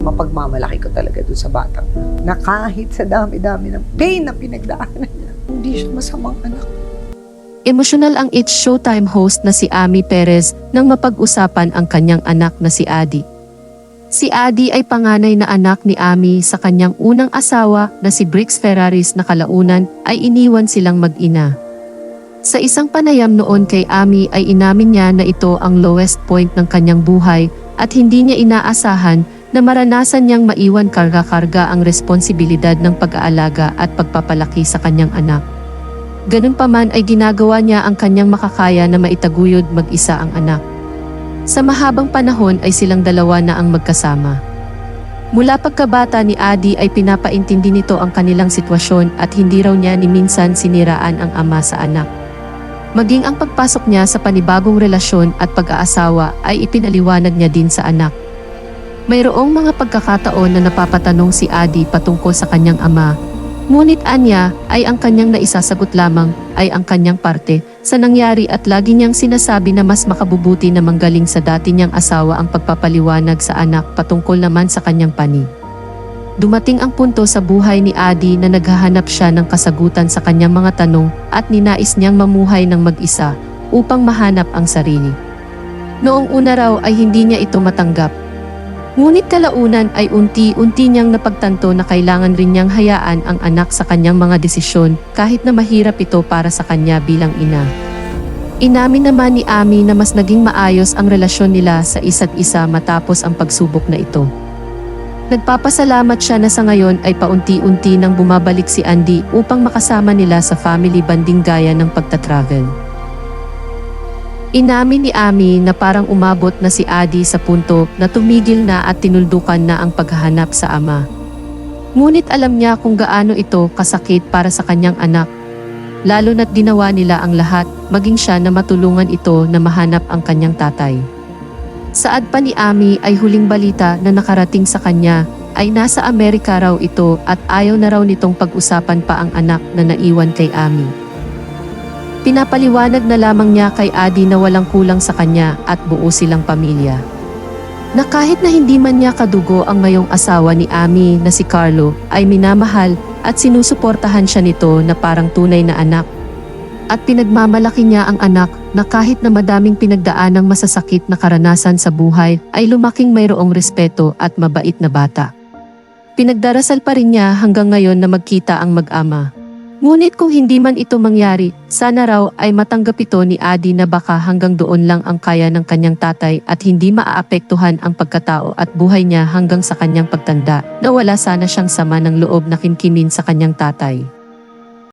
mapagmamalaki ko talaga dun sa batang na kahit sa dami-dami ng pain na pinagdaanan niya, hindi siya masamang anak. Emosyonal ang It's Showtime host na si Ami Perez nang mapag-usapan ang kanyang anak na si Adi. Si Adi ay panganay na anak ni Ami sa kanyang unang asawa na si Brix Ferraris na kalaunan ay iniwan silang mag-ina. Sa isang panayam noon kay Ami ay inamin niya na ito ang lowest point ng kanyang buhay at hindi niya inaasahan na maranasan niyang maiwan karga-karga ang responsibilidad ng pag-aalaga at pagpapalaki sa kanyang anak. Ganun pa man ay ginagawa niya ang kanyang makakaya na maitaguyod mag-isa ang anak. Sa mahabang panahon ay silang dalawa na ang magkasama. Mula pagkabata ni Adi ay pinapaintindi nito ang kanilang sitwasyon at hindi raw niya ni minsan siniraan ang ama sa anak. Maging ang pagpasok niya sa panibagong relasyon at pag-aasawa ay ipinaliwanag niya din sa anak. Mayroong mga pagkakataon na napapatanong si Adi patungkol sa kanyang ama. Ngunit anya ay ang kanyang naisasagot lamang ay ang kanyang parte sa nangyari at lagi niyang sinasabi na mas makabubuti na manggaling sa dati niyang asawa ang pagpapaliwanag sa anak patungkol naman sa kanyang pani. Dumating ang punto sa buhay ni Adi na naghahanap siya ng kasagutan sa kanyang mga tanong at ninais niyang mamuhay ng mag-isa upang mahanap ang sarili. Noong una raw ay hindi niya ito matanggap. Ngunit kalaunan ay unti-unti niyang napagtanto na kailangan rin niyang hayaan ang anak sa kanyang mga desisyon kahit na mahirap ito para sa kanya bilang ina. Inamin naman ni Ami na mas naging maayos ang relasyon nila sa isa't isa matapos ang pagsubok na ito. Nagpapasalamat siya na sa ngayon ay paunti-unti nang bumabalik si Andy upang makasama nila sa family banding gaya ng pagta-travel. Inamin ni Ami na parang umabot na si Adi sa punto na tumigil na at tinuldukan na ang paghahanap sa ama. Ngunit alam niya kung gaano ito kasakit para sa kanyang anak. Lalo na't ginawa nila ang lahat, maging siya na matulungan ito na mahanap ang kanyang tatay. Saad pa ni Ami ay huling balita na nakarating sa kanya ay nasa Amerika raw ito at ayaw na raw nitong pag-usapan pa ang anak na naiwan kay Ami. Pinapaliwanag na lamang niya kay Adi na walang kulang sa kanya at buo silang pamilya. Na kahit na hindi man niya kadugo ang ngayong asawa ni Ami na si Carlo ay minamahal at sinusuportahan siya nito na parang tunay na anak. At pinagmamalaki niya ang anak na kahit na madaming pinagdaan ng masasakit na karanasan sa buhay ay lumaking mayroong respeto at mabait na bata. Pinagdarasal pa rin niya hanggang ngayon na magkita ang mag-ama. Ngunit kung hindi man ito mangyari, sana raw ay matanggap ito ni Adi na baka hanggang doon lang ang kaya ng kanyang tatay at hindi maaapektuhan ang pagkatao at buhay niya hanggang sa kanyang pagtanda na wala sana siyang sama ng loob na kimkimin sa kanyang tatay.